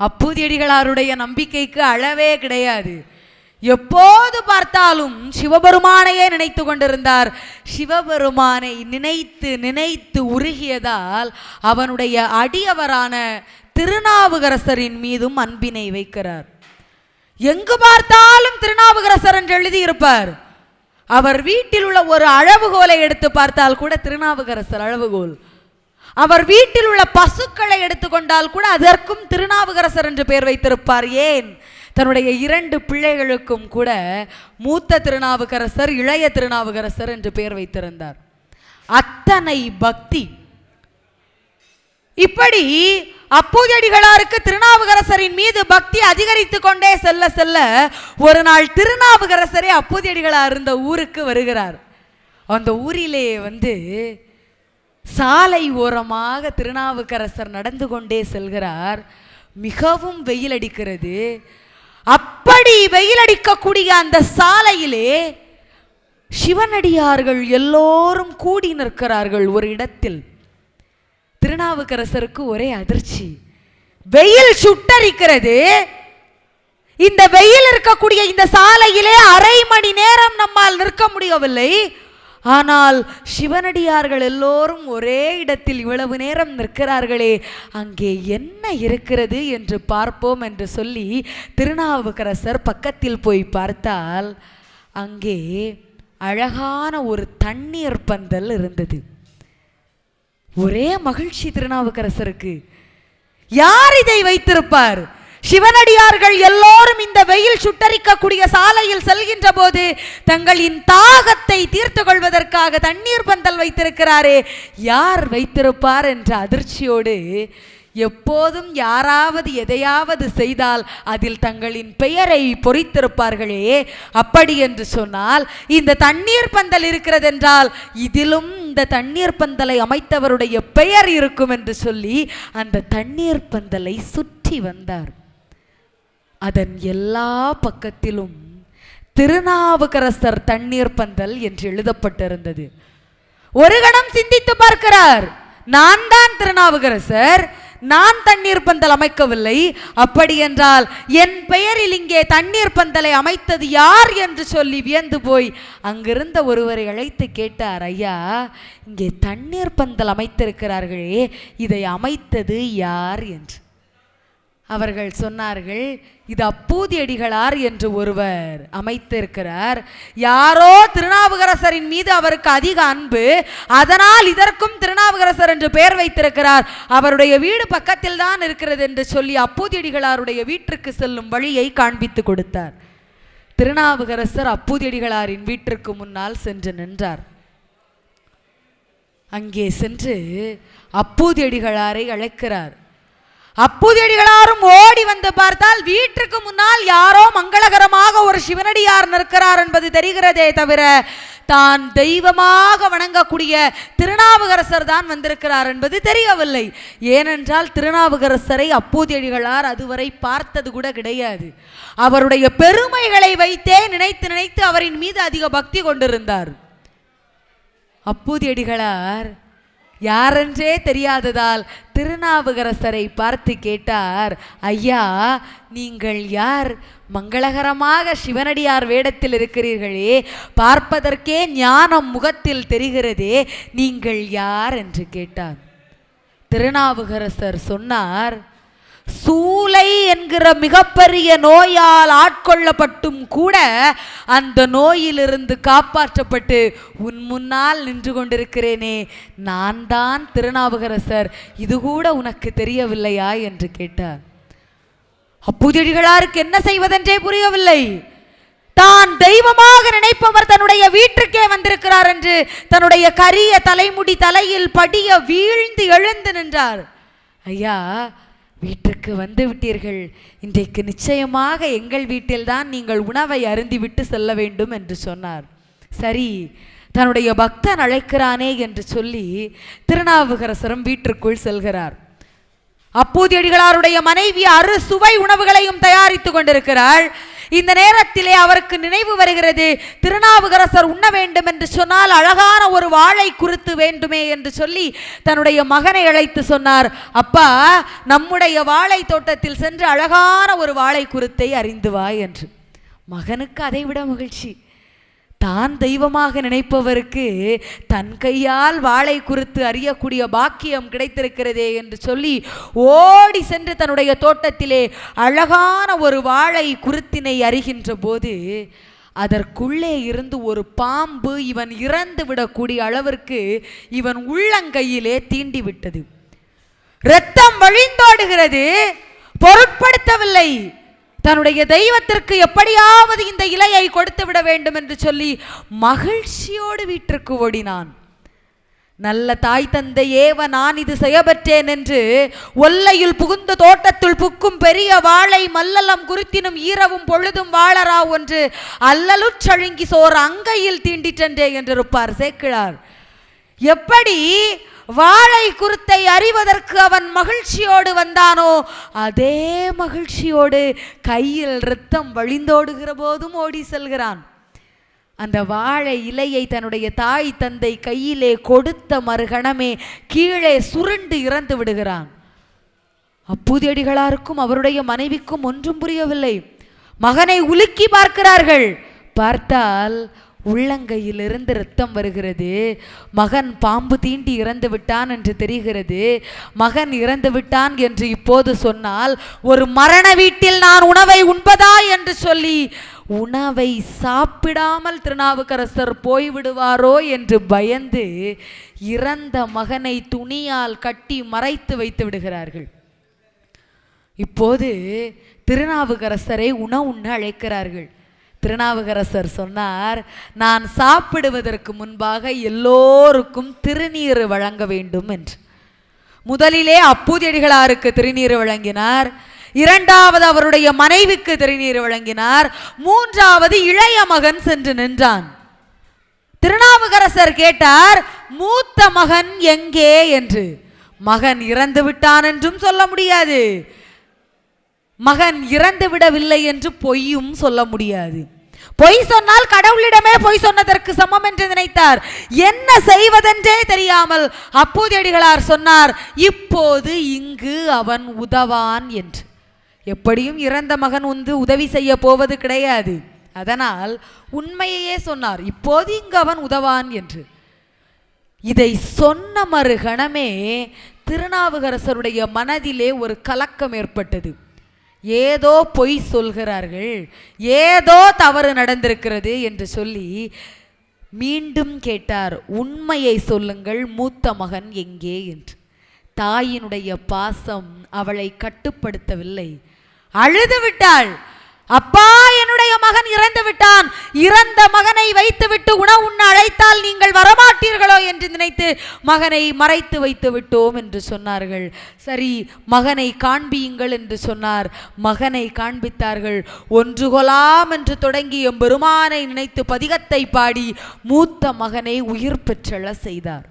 அப்பூதியடிகளாருடைய நம்பிக்கைக்கு அளவே கிடையாது. எப்போது பார்த்தாலும் சிவபெருமானையே நினைத்து கொண்டிருந்தார். சிவபெருமானை நினைத்து நினைத்து உருகியதால் அவனுடைய அடியவரான திருநாவுகரசரின் மீதும் அன்பினை வைக்கிறார். எங்கு பார்த்தாலும் திருநாவுகரசர் என்று எழுதியிருப்பார். அவர் வீட்டில் உள்ள ஒரு அளவுகோலை எடுத்து பார்த்தால் கூட திருநாவுக்கரசர் அளவுகோல் அவர் வீட்டில் உள்ள பசுக்களை எடுத்துக்கொண்டால் கூட அதற்கும் திருநாவுக்கரசர் என்று பெயர் வைத்திருப்பார். ஏன்? தன்னுடைய இரண்டு பிள்ளைகளுக்கும் கூட மூத்த திருநாவுக்கரசர் இளைய திருநாவுக்கரசர் என்று பெயர் வைத்திருந்தார். அத்தனை பக்தி. இப்படி அப்பூதியடிகளாருக்கு திருநாவுக்கரசரின் மீது பக்தி அதிகரித்து கொண்டே செல்ல செல்ல ஒரு நாள் திருநாவுக்கரசரே அப்பூதியடிகளார் இருந்த ஊருக்கு வருகிறார். அந்த ஊரிலே வந்து சாலை ஓரமாக திருநாவுக்கரசர் நடந்து கொண்டே செல்கிறார். மிகவும் வெயில் அடிக்கிறது. அப்படி வெயில் அடிக்கக்கூடிய அந்த சாலையிலே சிவனடியார்கள் எல்லோரும் கூடி நிற்கிறார்கள் ஒரு இடத்தில். திருநாவுக்கரசருக்கு ஒரே அதிர்ச்சி. வெயில் சுட்டரிக்கிறது. இந்த வெயில் இருக்கக்கூடிய இந்த சாலையிலே அரை மணி நேரம் நம்மால் நிற்க முடியவில்லை. ஆனால் சிவனடியார்கள் எல்லோரும் ஒரே இடத்தில் இவ்வளவு நேரம் நிற்கிறார்களே அங்கே என்ன இருக்கிறது என்று பார்ப்போம் என்று சொல்லி திருநாவுக்கரசர் பக்கத்தில் போய் பார்த்தால் அங்கே அழகான ஒரு தண்ணீர் பந்தல் இருந்தது. ஒரே மகிழ்ச்சி திருநாவுக்கரசருக்கு. யார் இதை வைத்திருப்பார்? சிவனடியார்கள் எல்லோரும் இந்த வெயில் சுட்டரிக்கக்கூடிய சாலையில் செல்கின்ற போது தங்களின் தாகத்தை தீர்த்து கொள்வதற்காக தண்ணீர் பந்தல் வைத்திருக்கிறாரே. யார் வைத்திருப்பார் என்ற அதிர்ச்சியோடு எப்போதும் யாராவது எதையாவது செய்தால் அதில் தங்களின் பெயரை பொறித்திருப்பார்களே. அப்படி என்று சொன்னால் இந்த தண்ணீர் பந்தல் இருக்கிறதென்றால் இதிலும் இந்த தண்ணீர் பந்தலை அமைத்தவருடைய பெயர் இருக்கும் என்று சொல்லி அந்த தண்ணீர் பந்தலை சுற்றி வந்தார். அதன் எல்லா பக்கத்திலும் திருநாவுக்கரசர் தண்ணீர் பந்தல் என்று எழுதப்பட்டிருந்தது. ஒரு கணம் சிந்தித்து பார்க்கிறார் நான் தான் திருநாவுக்கரசர் நான் தண்ணீர் பந்தல் அமைக்கவில்லை அப்படி என்றால் என் பெயரில் இங்கே தண்ணீர் பந்தலை அமைத்தது யார் என்று சொல்லி வியந்து போய் அங்கிருந்த ஒருவரை அழைத்து கேட்டார் ஐயா இங்கே தண்ணீர் பந்தல் அமைத்திருக்கிறார்களே இதை அமைத்தது யார்? என்று. அவர்கள் சொன்னார்கள் இது அப்பூதி அடிகளார் என்று ஒருவர் அமைத்திருக்கிறார். யாரோ திருநாவுக்கரசரின் மீது அவருக்கு அதிக அன்பு அதனால் இதற்கும் திருநாவுக்கரசர் என்று பெயர் வைத்திருக்கிறார். அவருடைய வீடு பக்கத்தில் தான் இருக்கிறது என்று சொல்லி அப்பூதி அடிகளாருடைய வீட்டிற்கு செல்லும் வழியை காண்பித்து கொடுத்தார். திருநாவுக்கரசர் அப்பூதி அடிகளாரின் வீட்டிற்கு முன்னால் சென்று நின்றார். அங்கே சென்று அப்பூதி அடிகளாரை அழைக்கிறார். அப்புதியடிகளாரும் ஓடி வந்து பார்த்தால் வீட்டுக்கு முன்னால் யாரோ மங்களகரமாக ஒரு சிவனடியார் நிற்கிறார் என்பது தெரிகிறதே தவிர தான் தெய்வமாக வணங்கக்கூடிய திருநாவுக்கரசர் தான் வந்திருக்கிறார் என்பது தெரியவில்லை. ஏனென்றால் திருநாவுக்கரசரை அப்பூதியடிகளார் அதுவரை பார்த்தது கூட கிடையாது. அவருடைய பெருமைகளை வைத்தே நினைத்து நினைத்து அவரின் மீது அதிக பக்தி கொண்டிருந்தார். அப்பூதியடிகளார் யாரென்றே தெரியாததால் திருநாவுக்கரசரை பார்த்து கேட்டார் ஐயா நீங்கள் யார்? மங்களகரமாக சிவனடியார் வேடத்தில் இருக்கிறீர்களே. பார்ப்பதற்கே ஞானம் முகத்தில் தெரிகிறதே. நீங்கள் யார்? என்று கேட்டார் திருநாவுக்கரசர் சொன்னார் சூலை என்கிற மிகப்பெரிய நோயால் ஆட்கொள்ளப்பட்டும் கூட அந்த நோயிலிருந்து காப்பாற்றப்பட்டு உன் முன்னால் நின்று கொண்டிருக்கிறேனே. நான் தான் திருநாவுக்கரசர். இது கூட உனக்கு தெரியவில்லையா? என்று கேட்டார். அப்புதிடிகளாருக்கு என்ன செய்வதென்றே புரியவில்லை. தான் தெய்வமாக நினைப்பவர் தன்னுடைய வீட்டுக்கே வந்திருக்கிறார் என்று தன்னுடைய கரிய தலைமுடி தலையில் படிய வீழ்ந்து எழுந்து நின்றார். ஐயா வீட்டிற்கு வந்து விட்டீர்கள். இன்றைக்கு நிச்சயமாக எங்கள் வீட்டில்தான் நீங்கள் உணவை அருந்திவிட்டு செல்ல வேண்டும் என்று சொன்னார். சரி தன்னுடைய பக்தன் அழைக்கிறானே என்று சொல்லி திருநாவுக்கரசரும் வீட்டிற்குள் செல்கிறார். அப்போதியடிகளாருடைய மனைவி அறு சுவை உணவுகளையும் தயாரித்து கொண்டிருக்கிறாள். இந்த நேரத்திலே அவருக்கு நினைவு வருகிறது திருநாவுக்கரசர் உண்ண வேண்டும் என்று சொன்னால் அழகான ஒரு வாழை குருத்து வேண்டுமே என்று சொல்லி தன்னுடைய மகனை அழைத்து சொன்னார். அப்பா நம்முடைய வாழை தோட்டத்தில் சென்று அழகான ஒரு வாழை குருத்தை அறிந்து வா என்று. மகனுக்கு அதைவிட மகிழ்ச்சி. தான் தெய்வமாக நினைப்பவருக்கு தன் கையால் வாளை குறித்து அறியக்கூடிய பாக்கியம் கிடைத்திருக்கிறதே என்று சொல்லி ஓடி சென்று தன்னுடைய தோட்டத்திலே அழகான ஒரு வாழை குருத்தினை அறிகின்ற போது அதற்குள்ளே இருந்து ஒரு பாம்பு இவன் இறந்து விடக்கூடிய அளவிற்கு இவன் உள்ளங்கையிலே தீண்டி விட்டது இரத்தம் வழிந்தோடுகிறது. பொருட்படுத்தவில்லை. தன்னுடைய தெய்வத்திற்கு எப்படியாவது இந்த இலையை கொடுத்து விட வேண்டும் என்று சொல்லி மகிழ்ச்சியோடு வீட்டிற்கு ஓடினான். நல்ல தாய் தந்தை ஏவ நான் இது செய்யப்பட்டேன் என்று ஒல்லையில் புகுந்த தோட்டத்துள் புக்கும் பெரிய வாழை மல்லலம் குறித்தினும் ஈரவும் பொழுதும் வாழரா ஒன்று அல்லலுச்சழுங்கி சோர் அங்கையில் தீண்டிற்றென்றே என்றிருப்பார் சேக்கிழார். எப்படி வாழை குருத்தை அறிவதற்கு அவன் மகிழ்ச்சியோடு வந்தானோ அதே மகிழ்ச்சியோடு கையில் இரத்தம் வழிந்தோடுகிற போதும் ஓடி செல்கிறான். அந்த வாழை இலையை தன்னுடைய தாய் தந்தை கையிலே கொடுத்த மறுகணமே கீழே சுருண்டு இறந்து விடுகிறான். அப்பூதியடிகளாருக்கும் அவருடைய மனைவிக்கும் ஒன்றும் புரியவில்லை. மகனை உலுக்கி பார்க்கிறார்கள். பார்த்தால் உள்ளங்கையிலிருந்து இரத்தம் வருகிறது. மகன் பாம்பு தீண்டி இறந்து விட்டான் என்று தெரிகிறது. மகன் இறந்து விட்டான் என்று இப்போது சொன்னால் ஒரு மரண வீட்டில் நான் உணவை உண்பதா என்று சொல்லி உணவை சாப்பிடாமல் திருநாவுக்கரசர் போய்விடுவாரோ என்று பயந்து இறந்த மகனை துணியால் கட்டி மறைத்து வைத்து விடுகிறார்கள். இப்போது திருநாவுக்கரசரை உணவு உண்ண அழைக்கிறார்கள். திருநாவுக்கரசர் சொன்னார் நான் சாப்பிடுவதற்கு முன்பாக எல்லோருக்கும் திருநீர் வழங்க வேண்டும் என்று. முதலிலே அப்பூதியடிகளாருக்கு திருநீர் வழங்கினார் இரண்டாவது அவருடைய மனைவிக்கு திருநீர் வழங்கினார் மூன்றாவது இளைய மகன் சென்று நின்றான். திருநாவுக்கரசர் கேட்டார் மூத்த மகன் எங்கே? என்று. மகன் இறந்து விட்டான் என்றும் சொல்ல முடியாது. மகன் இறந்து விடவில்லை என்று பொய்யும் சொல்ல முடியாது. பொய் சொன்னால் கடவுளிடமே பொய் சொன்னதற்கு சமம் என்று நினைத்தார். என்ன செய்வதென்றே தெரியாமல் அப்போதடிகளார் சொன்னார் இப்போது இங்கு அவன் உதவான் என்று. எப்படியும் இறந்த மகன் வந்து உதவி செய்ய போவது கிடையாது. அதனால் உண்மையையே சொன்னார் இப்போது இங்கு அவன் உதவான் என்று. இதை சொன்ன மறுகணமே திருநாவுக்கரசருடைய மனதிலே ஒரு கலக்கம் ஏற்பட்டது. ஏதோ பொய் சொல்கிறார்கள் ஏதோ தவறு நடந்திருக்கிறது என்று சொல்லி மீண்டும் கேட்டார் உண்மையை சொல்லுங்கள் மூத்த மகன் எங்கே? என்று. தாயினுடைய பாசம் அவளை கட்டுப்படுத்தவில்லை. அழுது விட்டாள் அப்பா என்னுடைய மகன் இறந்து விட்டான். இறந்த மகனை வைத்துவிட்டு உணவு உண்ண அழைத்தால் நீங்கள் வரமாட்டீர்களோ என்று நினைத்து மகனை மறைத்து வைத்து விட்டோம் என்று சொன்னார்கள். சரி மகனை காண்பியுங்கள் என்று சொன்னார். மகனை காண்பித்தார்கள். ஒன்று கொலாம் என்று தொடங்கி எம்பெருமானை நினைத்து பதிகத்தை பாடி மூத்த மகனை உயிர் பெற்றள செய்தார்.